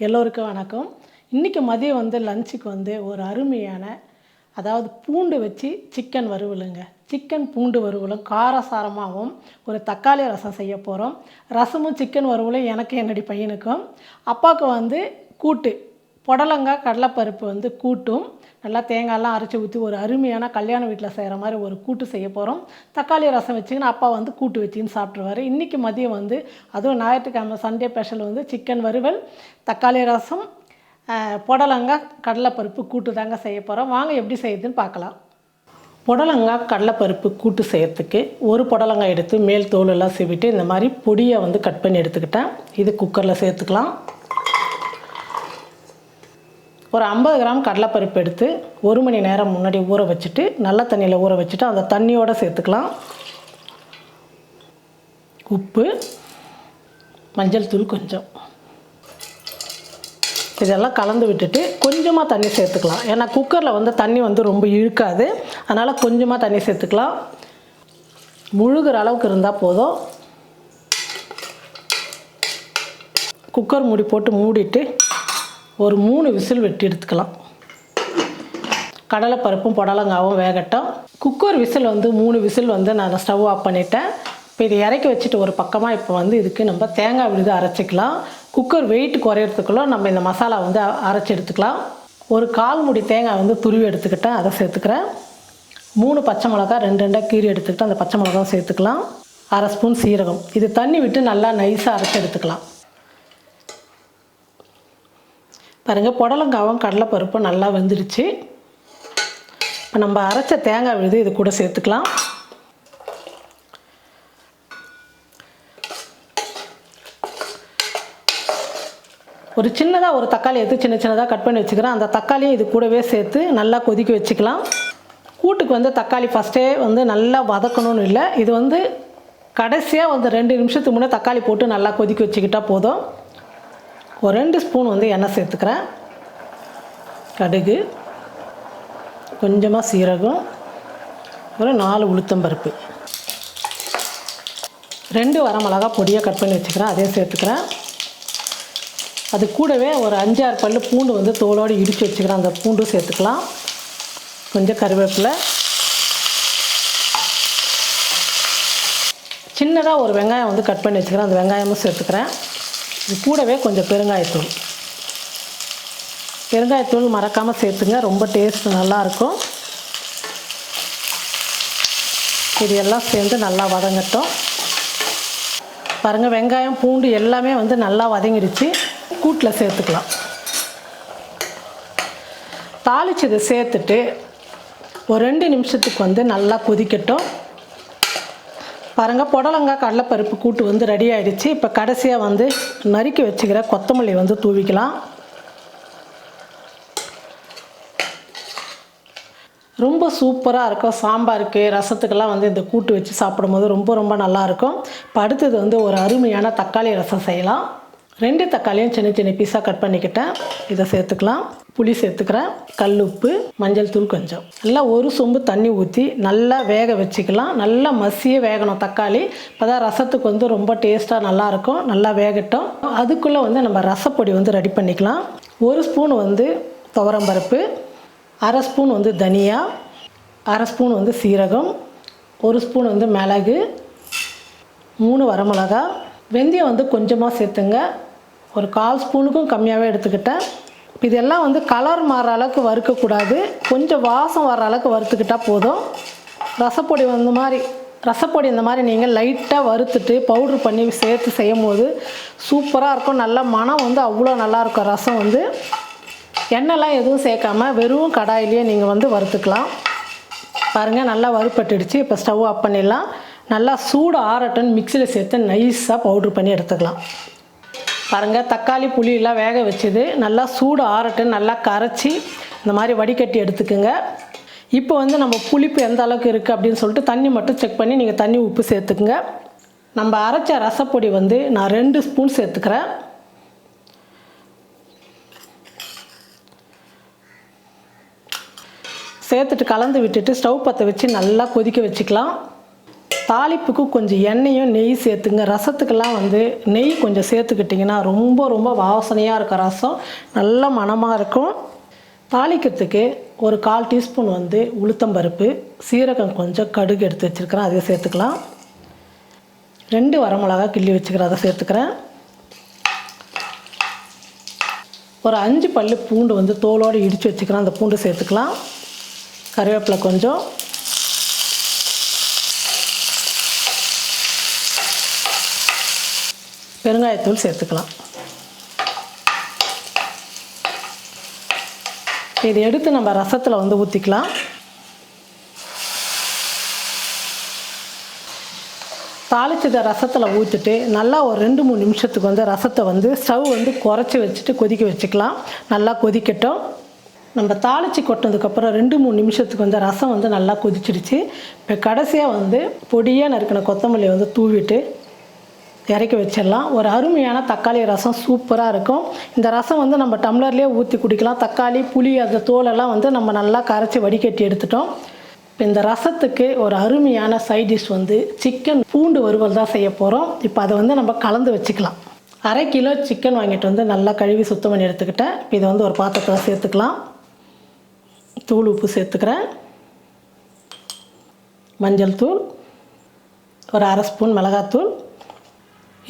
எல்லோருக்கும் வணக்கம். இன்றைக்கி மதியம் வந்து லஞ்சுக்கு வந்து ஒரு அருமையான அதாவது பூண்டு வச்சு சிக்கன் வறுவலுங்க. சிக்கன் பூண்டு வறுவலும் காரசாரமாகவும் ஒரு தக்காளி ரசம் செய்ய போகிறோம் ரசமும் சிக்கன் வறுவலும் எனக்கு என்னுடைய பையனுக்கும். அப்பாவுக்கு வந்து கூட்டு புடலங்காய் கடலைப்பருப்பு வந்து கூட்டும். நல்லா தேங்காய்லாம் அரைச்சி ஊற்றி ஒரு அருமையான கல்யாண வீட்டில் செய்கிற மாதிரி ஒரு கூட்டு செய்ய போகிறோம் தக்காளி ரசம் வச்சுக்கின்னு அப்பா வந்து கூட்டு வச்சுன்னு சாப்பிட்ருவாரு இன்றைக்கி மதியம் வந்து அதுவும் ஞாயிற்றுக்கிழமை சண்டே ஸ்பெஷல் வந்து சிக்கன் வறுவல் தக்காளி ரசம் புடலங்காய் கடலைப்பருப்பு கூட்டு தாங்க செய்ய போகிறோம் வாங்க எப்படி செய்யுதுன்னு பார்க்கலாம். புடலங்காய் கடலைப்பருப்பு கூட்டு செய்கிறதுக்கு ஒரு புடலங்காய் எடுத்து மேல் தோலெல்லாம் சிவிட்டு இந்த மாதிரி பொடியை வந்து கட் பண்ணி எடுத்துக்கிட்டேன். இது குக்கரில் சேர்த்துக்கலாம். ஒரு ஐம்பது கிராம் கடலைப்பருப்பு எடுத்து ஒரு மணி நேரம் முன்னாடி ஊற வச்சுட்டு நல்ல தண்ணியில் ஊற வச்சுட்டு அந்த தண்ணியோடு சேர்த்துக்கலாம். உப்பு மஞ்சள் தூள் கொஞ்சம். இதெல்லாம் கலந்து விட்டுட்டு கொஞ்சமாக தண்ணி சேர்த்துக்கலாம். ஏன்னா குக்கரில் வந்து தண்ணி வந்து ரொம்ப இழுக்காது. அதனால் கொஞ்சமாக தண்ணி சேர்த்துக்கலாம். முழுகிற அளவுக்கு இருந்தால் போதும். குக்கர் மூடி போட்டு மூடிட்டு ஒரு மூணு விசில் வெட்டி எடுத்துக்கலாம். கடலைப்பருப்பும் புடலங்காவும் வேகட்டும். குக்கர் விசில் வந்து மூணு விசில் வந்து நான் ஸ்டவ் ஆஃப் பண்ணிட்டேன். இப்போ இதை இறக்கி வச்சுட்டு ஒரு பக்கமாக இப்போ வந்து இதுக்கு நம்ம தேங்காய் விழுது அரைச்சிக்கலாம். குக்கர் வெயிட் குறையிறதுக்குள்ள நம்ம இந்த மசாலா வந்து அரைச்சி எடுத்துக்கலாம். ஒரு கால் முடி தேங்காய் வந்து துருவி எடுத்துக்கிட்டேன் அதை சேர்த்துக்கிறேன். மூணு பச்சை மிளகா ரெண்டு ரெண்டாக கீரி எடுத்துக்கிட்டு அந்த பச்சை மிளகாவும் சேர்த்துக்கலாம். அரை ஸ்பூன் சீரகம். இது தண்ணி விட்டு நல்லா நைஸாக அரைச்சி எடுத்துக்கலாம். பாருங்கள் புடலங்காவும் கடலைப்பருப்பும் நல்லா வெந்துடுச்சு. இப்போ நம்ம அரைச்ச தேங்காய் விழுது இது கூட சேர்த்துக்கலாம். ஒரு சின்னதாக ஒரு தக்காளி எடுத்து சின்ன சின்னதாக கட் பண்ணி வச்சுக்கிறேன். அந்த தக்காளியும் இது கூடவே சேர்த்து நல்லா கொதிக்க வச்சுக்கலாம். கூட்டுக்கு வந்து தக்காளி ஃபஸ்ட்டே வந்து நல்லா வதக்கணும்னு இல்லை. இது வந்து கடைசியாக வந்து ரெண்டு நிமிஷத்துக்கு முன்னே தக்காளி போட்டு நல்லா கொதிக்க வச்சுக்கிட்டால் போதும். ஒரு ரெண்டு ஸ்பூன் வந்து எண்ணெய் சேர்த்துக்கிறேன். கடுகு கொஞ்சமாக சீரகம் ஒரு நாலு உளுத்தம்பருப்பு ரெண்டு வரமிளகா பொடியாக கட் பண்ணி வச்சுக்கிறேன் அதையும் சேர்த்துக்கிறேன். அது கூடவே ஒரு அஞ்சாறு பல் பூண்டு வந்து தோலோடு இடித்து வச்சுக்கிறேன் அந்த பூண்டும் சேர்த்துக்கலாம். கொஞ்சம் கருவேப்பிலை. சின்னதாக ஒரு வெங்காயம் வந்து கட் பண்ணி வச்சுக்கிறேன் அந்த வெங்காயமும் சேர்த்துக்கிறேன். இது கூடவே கொஞ்சம் பெருங்காயத்தூள். பெருங்காயத்தூள் மறக்காமல் சேர்த்துங்க. ரொம்ப டேஸ்ட் நல்லாயிருக்கும் இது எல்லாம் சேர்ந்து நல்லா வதங்கட்டும். பாருங்கள் வெங்காயம் பூண்டு எல்லாமே வந்து நல்லா வதங்கிடுச்சு கூட்டில் சேர்த்துக்கலாம். தாளிச்சதை சேர்த்துட்டு ஒரு ரெண்டு நிமிஷத்துக்கு வந்து நல்லா கொதிக்கட்டும். பாருங்கள் புடலங்காய் கடலைப்பருப்பு கூட்டு வந்து ரெடி ஆயிடுச்சு. இப்போ கடைசியாக வந்து நறுக்கி வச்சுக்கிற கொத்தமல்லி வந்து தூவிக்கலாம். ரொம்ப சூப்பராக இருக்கும். சாம்பாருக்கு ரசத்துக்கெல்லாம் வந்து இந்த கூட்டு வச்சு சாப்பிடும்போது ரொம்ப ரொம்ப நல்லாயிருக்கும் இப்போ அடுத்தது வந்து ஒரு அருமையான தக்காளி ரசம் செய்யலாம். ரெண்டு தக்காளியும் சின்ன சின்ன பீஸாக கட் பண்ணிக்கிட்டேன் இதை சேர்த்துக்கலாம். புளி சேர்த்துக்கிறேன். கல் உப்பு மஞ்சள் தூள் கொஞ்சம். நல்லா ஒரு சொம்பு தண்ணி ஊற்றி நல்லா வேக வச்சுக்கலாம். நல்லா மசியே வேகணும் தக்காளி. இப்போ தான் ரசத்துக்கு வந்து ரொம்ப டேஸ்ட்டாக நல்லாயிருக்கும் நல்லா வேகட்டும். அதுக்குள்ளே வந்து நம்ம ரசப்பொடி வந்து ரெடி பண்ணிக்கலாம். ஒரு ஸ்பூன் வந்து துவரம்பருப்பு அரை ஸ்பூன் வந்து தனியா. அரை ஸ்பூன் வந்து சீரகம். ஒரு ஸ்பூன் வந்து மிளகு. மூணு வரமிளகா. வெந்தயம் வந்து கொஞ்சமாக சேர்த்துங்க. ஒரு கால் ஸ்பூனுக்கும் கம்மியாகவே எடுத்துக்கிட்டேன். இதெல்லாம் வந்து கலர் மாற அளவுக்கு வறுக்கக்கூடாது. கொஞ்சம் வாசம் வர அளவுக்கு வறுத்துக்கிட்டால் போதும். ரசப்பொடி வந்து மாதிரி ரசப்பொடி இந்த மாதிரி நீங்கள் லைட்டாக வறுத்துட்டு பவுட்ரு பண்ணி சேர்த்து செய்யும் போது சூப்பராக இருக்கும். நல்ல மனம் வந்து அவ்வளோ நல்லாயிருக்கும் ரசம் வந்து எண்ணெய்லாம் எதுவும் சேர்க்காமல் வெறும் கடாயிலேயே நீங்கள் வந்து வறுத்துக்கலாம். பாருங்கள் நல்லா வறுப்பட்டுடுச்சு இப்போ ஸ்டவ் ஆஃப் பண்ணிடலாம். நல்லா சூடு ஆறட்டுன்னு மிக்சியில் சேர்த்து நைஸாக பவுட்ரு பண்ணி எடுத்துக்கலாம். பாருங்கள் தக்காளி புளியெல்லாம் வேக வச்சது. நல்லா சூடு ஆறட்டு நல்லா கரைச்சி இந்த மாதிரி வடிகட்டி எடுத்துக்குங்க. இப்போ வந்து நம்ம புளிப்பு எந்த அளவுக்கு இருக்குது அப்படின்னு சொல்லிட்டு தண்ணி மட்டும் செக் பண்ணி நீங்கள் தண்ணி உப்பு சேர்த்துக்குங்க. நம்ம அரைச்ச ரசப்பொடி வந்து நான் ரெண்டு ஸ்பூன் சேர்த்துக்கிறேன். சேர்த்துட்டு கலந்து விட்டுட்டு ஸ்டவ் பற்ற வச்சு நல்லா கொதிக்க வச்சுக்கலாம். தாளிப்புக்கு கொஞ்சம் எண்ணெயும் நெய் சேர்த்துங்க. ரசத்துக்கெல்லாம் வந்து நெய் கொஞ்சம் சேர்த்துக்கிட்டிங்கன்னா ரொம்ப ரொம்ப வாசனையாக இருக்கும் ரசம். நல்ல மணமாக இருக்கும். தாளிக்கிறதுக்கு ஒரு கால் டீஸ்பூன் வந்து உளுத்தம்பருப்பு சீரகம் கொஞ்சம் கடுகு எடுத்து வச்சுருக்கிறேன். அதையும் சேர்த்துக்கலாம். ரெண்டு வரமிளகா கிள்ளி வச்சுக்கிறேன். அதை சேர்த்துக்கிறேன். ஒரு அஞ்சு பல் பூண்டு வந்து தோலோடு இடித்து வச்சுக்கிறேன். அந்த பூண்டு சேர்த்துக்கலாம். கருவேப்பிலை கொஞ்சம். பெருங்காயத்தூள் சேர்த்துக்கலாம். இதை எடுத்து நம்ம ரசத்தில் வந்து ஊற்றிக்கலாம் தாளிச்சதை ரசத்தில் ஊற்றிட்டு நல்லா ஒரு ரெண்டு மூணு நிமிஷத்துக்கு வந்து ரசத்தை வந்து ஸ்டவ் வந்து குறைச்சி வச்சுட்டு கொதிக்க வச்சுக்கலாம். நல்லா கொதிக்கட்டும். நம்ம தாளித்து கொட்டினதுக்கப்புறம் ரெண்டு மூணு நிமிஷத்துக்கு வந்து ரசம் வந்து நல்லா கொதிச்சிடுச்சு. இப்போ கடைசியாக வந்து பொடியாக நறுக்கின கொத்தமல்லியை வந்து தூவிட்டு இறக்கி வச்சிடலாம். ஒரு அருமையான தக்காளி ரசம் சூப்பராக இருக்கும். இந்த ரசம் வந்து நம்ம டம்ளர்லேயே ஊற்றி குடிக்கலாம். தக்காளி புளி அந்த தோலெல்லாம் வந்து நம்ம நல்லா கரைச்சி வடிகட்டி எடுத்துட்டோம். இப்போ இந்த ரசத்துக்கு ஒரு அருமையான சைட் டிஷ் வந்து சிக்கன் பூண்டு வறுவல் தான் செய்ய போகிறோம் இப்போ அதை வந்து நம்ம கலந்து வச்சுக்கலாம். அரை கிலோ சிக்கன் வாங்கிட்டு வந்து நல்லா கழுவி சுத்தம் பண்ணி எடுத்துக்கிட்டேன். இப்போ இதை வந்து ஒரு பாத்திரத்தில் சேர்த்துக்கலாம். தூள் உப்பு சேர்த்துக்கிறேன். மஞ்சள் தூள். ஒரு அரை ஸ்பூன் மிளகாத்தூள்.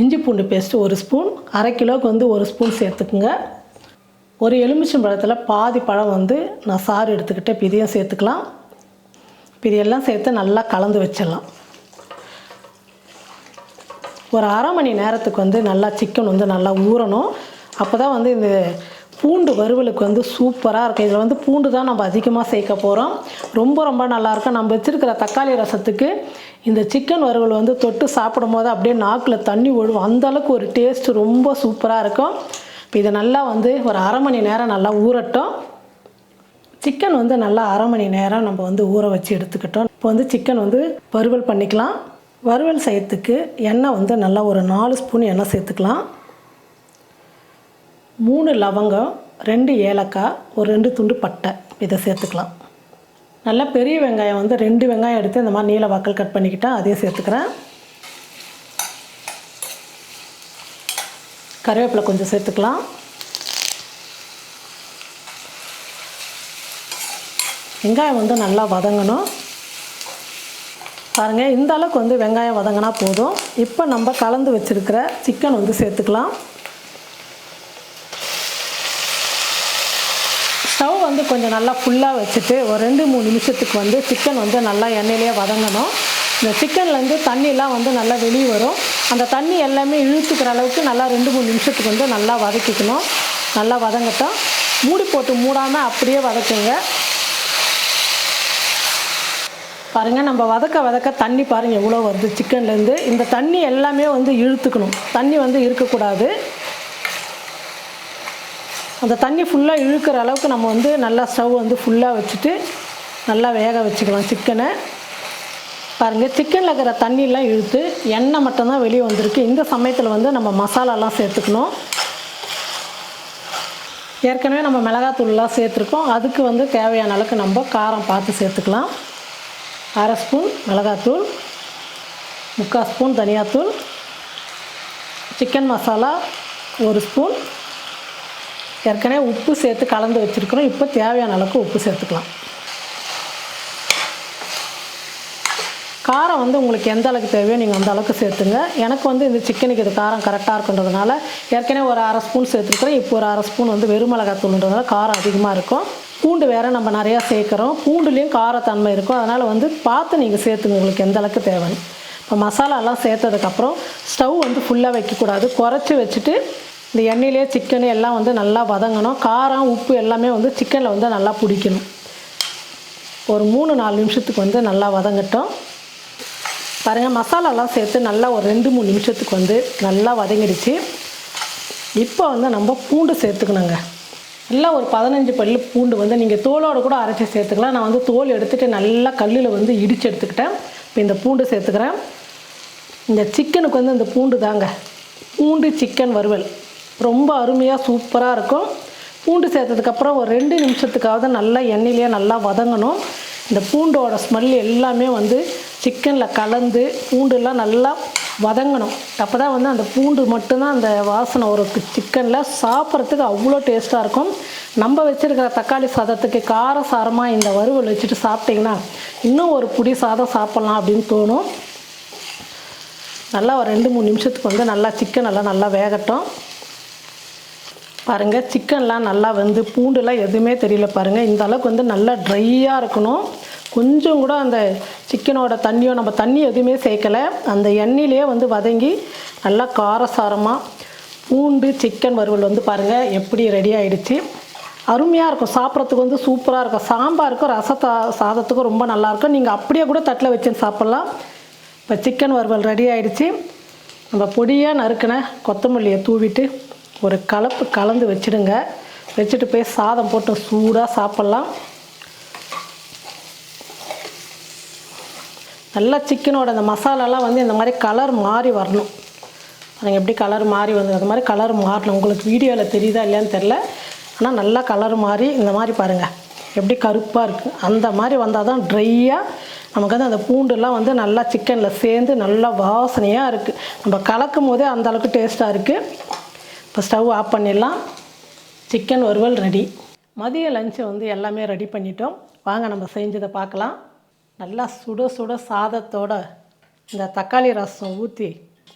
இஞ்சி பூண்டு பேஸ்ட்டு ஒரு ஸ்பூன் அரை கிலோவுக்கு வந்து ஒரு ஸ்பூன் சேர்த்துக்குங்க. ஒரு எலுமிச்சம் பழத்தில் பாதி பழம் வந்து நான் சாறு எடுத்துக்கிட்டு இப்போ இதையும் சேர்த்துக்கலாம். இப்போ இதையெல்லாம் சேர்த்து நல்லா கலந்து வச்சிடலாம். ஒரு அரை மணி நேரத்துக்கு வந்து நல்லா சிக்கன் வந்து நல்லா ஊறணும். அப்போ தான் வந்து இந்த பூண்டு வறுவலுக்கு வந்து சூப்பராக இருக்கும் இதில் வந்து பூண்டு தான் நம்ம அதிகமாக சேர்க்க போகிறோம் ரொம்ப ரொம்ப நல்லாயிருக்கும் நம்ம வச்சுருக்கிற தக்காளி ரசத்துக்கு இந்த சிக்கன் வறுவல் வந்து தொட்டு சாப்பிடும் போது அப்படியே நாக்கில் தண்ணி ஒழுவும் அந்தளவுக்கு ஒரு டேஸ்ட் ரொம்ப சூப்பராக இருக்கும். இப்போ இதை நல்லா வந்து ஒரு அரை மணி நேரம் நல்லா ஊறட்டும். சிக்கன் வந்து நல்லா அரை மணி நேரம் நம்ம வந்து ஊற வச்சு எடுத்துக்கிட்டோம். இப்போ வந்து சிக்கன் வந்து வறுவல் பண்ணிக்கலாம். வறுவல் செய்யறதுக்கு எண்ணெய் வந்து நல்லா ஒரு நாலு ஸ்பூன் எண்ணெய் சேர்த்துக்கலாம். மூணு லவங்கம் ரெண்டு ஏலக்காய் ஒரு ரெண்டு துண்டு பட்டை. இதை சேர்த்துக்கலாம். நல்லா பெரிய வெங்காயம் வந்து ரெண்டு வெங்காயம் எடுத்து இந்த மாதிரி நீல வாக்கல் கட் பண்ணிக்கிட்டால் அதையும் சேர்த்துக்கிறேன். கருவேப்பிலை கொஞ்சம் சேர்த்துக்கலாம். வெங்காயம் வந்து நல்லா வதங்கணும். பாருங்கள் இந்த அளவுக்கு வந்து வெங்காயம் வதங்கினா போதும். இப்போ நம்ம கலந்து வச்சுருக்கிற சிக்கன் வந்து சேர்த்துக்கலாம் ஸ்டவ் வந்து கொஞ்சம் நல்லா ஃபுல்லாக வச்சுட்டு ஒரு ரெண்டு மூணு நிமிஷத்துக்கு வந்து சிக்கன் வந்து நல்லா எண்ணெயிலே வதங்கணும். இந்த சிக்கன்லேருந்து தண்ணிலாம் வந்து நல்லா வெளியே வரும். அந்த தண்ணி எல்லாமே இழுத்துக்கிற அளவுக்கு நல்லா ரெண்டு மூணு நிமிஷத்துக்கு வந்து நல்லா வதக்கிக்கணும். நல்லா வதங்கட்டும். மூடி போட்டு மூடாமல் அப்படியே வதக்குங்க. பாருங்கள் நம்ம வதக்க வதக்க தண்ணி பாருங்கள் எவ்வளோ வருது. சிக்கன்லேருந்து இந்த தண்ணி எல்லாமே வந்து இழுத்துக்கணும். தண்ணி வந்து இருக்கக்கூடாது. அந்த தண்ணி ஃபுல்லாக இழுக்கிற அளவுக்கு நம்ம வந்து நல்லா ஸ்டவ் வந்து ஃபுல்லாக வச்சுட்டு நல்லா வேக வச்சுக்கலாம் சிக்கனை பாருங்கள் சிக்கனில் இருக்கிற தண்ணியெலாம் இழுத்து எண்ணெய் மட்டும்தான் வெளியே வந்திருக்கு. இந்த சமயத்தில் வந்து நம்ம மசாலாலாம் சேர்த்துக்கணும். ஏற்கனவே நம்ம மிளகாத்தூள்லாம் சேர்த்துருக்கோம். அதுக்கு வந்து தேவையான அளவுக்கு நம்ம காரம் பார்த்து சேர்த்துக்கலாம். அரை ஸ்பூன் மிளகாத்தூள் முக்கால் ஸ்பூன் தனியாத்தூள் சிக்கன் மசாலா ஒரு ஸ்பூன் ஏற்கனவே உப்பு சேர்த்து கலந்து வச்சுருக்கிறோம். இப்போ தேவையான அளவுக்கு உப்பு சேர்த்துக்கலாம். காரம் வந்து உங்களுக்கு எந்த அளவுக்கு தேவையோ நீங்கள் அந்த அளவுக்கு சேர்த்துங்க. எனக்கு வந்து இந்த சிக்கனுக்கு இது காரம் கரெக்டாக இருக்குன்றதுனால ஏற்கனவே ஒரு அரை ஸ்பூன் சேர்த்துருக்குறோம். இப்போ ஒரு அரை ஸ்பூன் வந்து வெறுமிளகாத்தூள்ன்றதுனால காரம் அதிகமாக இருக்கும். பூண்டு வேறு நம்ம நிறையா சேர்க்குறோம். பூண்டுலேயும் காரத்தன்மை இருக்கும். அதனால் வந்து பார்த்து நீங்கள் சேர்த்துங்க. உங்களுக்கு எந்த அளவுக்கு தேவைன்னு. இப்போ மசாலாலாம் சேர்த்ததுக்கப்புறம் ஸ்டவ் வந்து ஃபுல்லாக வைக்கக்கூடாது. குறைச்சி வச்சுட்டு இந்த எண்ணெயிலே சிக்கன் எல்லாம் வந்து நல்லா வதங்கணும். காரம் உப்பு எல்லாமே வந்து சிக்கனில் வந்து நல்லா பிடிக்கணும். ஒரு மூணு நாலு நிமிஷத்துக்கு வந்து நல்லா வதங்கட்டும். பாருங்கள் மசாலாலாம் சேர்த்து நல்லா ஒரு ரெண்டு மூணு நிமிஷத்துக்கு வந்து நல்லா வதங்கிடுச்சு. இப்போ வந்து நம்ம பூண்டு சேர்த்துக்கணுங்க. நல்லா ஒரு பதினஞ்சு பல்லு பூண்டு வந்து நீங்கள் தோலோடு கூட அரைச்சி சேர்த்துக்கலாம். நான் வந்து தோல் எடுத்துகிட்டு நல்லா கல்லில் வந்து இடித்து எடுத்துக்கிட்டேன். இப்போ இந்த பூண்டு சேர்த்துக்கிறேன். இந்த சிக்கனுக்கு வந்து இந்த பூண்டு தாங்க. பூண்டு சிக்கன் வறுவல். ரொம்ப அருமையாக சூப்பராக இருக்கும். பூண்டு சேர்த்ததுக்கப்புறம் ஒரு ரெண்டு நிமிஷத்துக்காவது நல்லா எண்ணெயிலேயே நல்லா வதங்கணும். இந்த பூண்டோட ஸ்மெல் எல்லாமே வந்து சிக்கனில் கலந்து பூண்டுலாம் நல்லா வதங்கணும். அப்போ தான் வந்து அந்த பூண்டு மட்டும்தான் அந்த வாசனை ஒரு சிக்கனில் சாப்பிட்றதுக்கு அவ்வளோ டேஸ்ட்டாக இருக்கும். நம்ம வச்சுருக்கிற தக்காளி சாதத்துக்கு கார சாரமாக இந்த வறுவல் வச்சுட்டு சாப்பிட்டிங்கன்னா இன்னும் ஒரு புடி சாதம் சாப்பிட்லாம் அப்படின்னு தோணும். நல்லா ஒரு ரெண்டு மூணு நிமிஷத்துக்கு வந்து நல்லா சிக்கன் எல்லாம் நல்லா வேகட்டும். பாருங்கள் சிக்கன்லாம் நல்லா வந்து பூண்டுலாம் எதுவுமே தெரியல பாருங்கள் இந்த அளவுக்கு வந்து நல்லா ட்ரையாக இருக்கணும். கொஞ்சம் கூட அந்த சிக்கனோட தண்ணியோ நம்ம தண்ணி எதுவுமே சேர்க்கலை. அந்த எண்ணெயிலேயே வந்து வதங்கி நல்லா காரசாரமாக பூண்டு சிக்கன் வறுவல் வந்து பாருங்கள் எப்படி ரெடி ஆகிடுச்சு அருமையாக இருக்கும் சாப்பிட்றதுக்கு வந்து சூப்பராக இருக்கும். சாம்பாருக்கும் ரசத்தா சாதத்துக்கும் ரொம்ப நல்லாயிருக்கும் நீங்கள் அப்படியே கூட தட்டில் வச்சு சாப்பிட்லாம். இப்போ சிக்கன் வறுவல் ரெடி ஆகிடுச்சு நம்ம பொடியாக நறுக்கின கொத்தமல்லியை தூவிட்டு ஒரு கலப்பு கலந்து வச்சிடுங்க. வச்சுட்டு போய் சாதம் போட்டு சூடாக சாப்பிட்லாம். நல்லா சிக்கனோட அந்த மசாலாலாம் வந்து இந்த மாதிரி கலர் மாறி வரணும். பாருங்க எப்படி கலர் மாறி வந்து அந்த மாதிரி கலர் மாறணும். உங்களுக்கு வீடியோவில் தெரியுதா இல்லையான்னு தெரில ஆனால் நல்லா கலர் மாறி இந்த மாதிரி பாருங்கள் எப்படி கருப்பாக இருக்குது அந்த மாதிரி வந்தால் தான் ட்ரையாக நமக்கு வந்து அந்த பூண்டுலாம் வந்து நல்லா சிக்கனில் சேர்ந்து நல்லா வாசனையாக இருக்குது நம்ம கலக்கும் போதே அந்த அளவுக்கு டேஸ்ட்டாக இருக்குது இப்போ ஸ்டவ் ஆஃப் பண்ணிடலாம். சிக்கன் வறுவல் ரெடி மதிய லஞ்சை வந்து எல்லாமே ரெடி பண்ணிட்டோம். வாங்க நம்ம செஞ்சதை பார்க்கலாம். நல்லா சுட சுட சாதத்தோட இந்த தக்காளி ரசம் ஊற்றி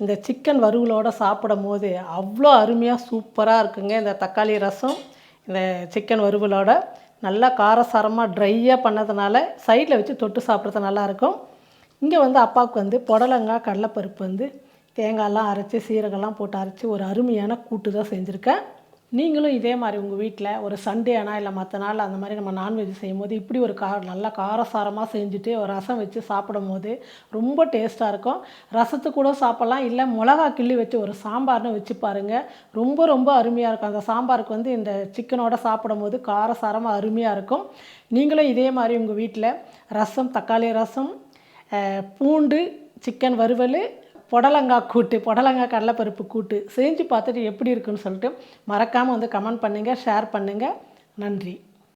இந்த சிக்கன் வறுவலோட சாப்பிடும் போது அவ்வளோ அருமையாக சூப்பராக இருக்குங்க இந்த தக்காளி ரசம் இந்த சிக்கன் வறுவலோட. நல்லா காரசாரமாக ட்ரையாக பண்ணதுனால சைடில் வச்சு தொட்டு சாப்பிட்றது நல்லாயிருக்கும் இங்கே வந்து அப்பாவுக்கு வந்து புடலங்காய் கடலைப்பருப்பு வந்து தேங்காயெல்லாம் அரைச்சி சீரகம்லாம் போட்டு அரைச்சி ஒரு அருமையான கூட்டு தான் செஞ்சுருக்கேன். நீங்களும் இதே மாதிரி உங்கள் வீட்டில் ஒரு சண்டே ஆனால் இல்லை மற்ற நாள் அந்த மாதிரி நம்ம நான்வெஜ் செய்யும்போது இப்படி ஒரு கா நல்லா காரசாரமாக செஞ்சுட்டு ஒரு ரசம் வச்சு சாப்பிடும் போது ரொம்ப டேஸ்ட்டாக இருக்கும். ரசத்து கூட சாப்பிட்லாம். இல்லை மிளகா கிள்ளி வச்சு ஒரு சாம்பார்னு வச்சு பாருங்கள் ரொம்ப ரொம்ப அருமையாக இருக்கும். அந்த சாம்பாருக்கு வந்து இந்த சிக்கனோட சாப்பிடும் போது காரசாரமாக அருமையாக இருக்கும். நீங்களும் இதே மாதிரி உங்கள் வீட்டில் ரசம் தக்காளி ரசம் பூண்டு சிக்கன் வறுவல் புடலங்காய் கூட்டு புடலங்காய் கடலைப்பருப்பு கூட்டு செஞ்சு பார்த்துட்டு எப்படி இருக்குன்னு சொல்லிட்டு மறக்காமல் வந்து கமெண்ட் பண்ணுங்கள் ஷேர் பண்ணுங்கள் நன்றி.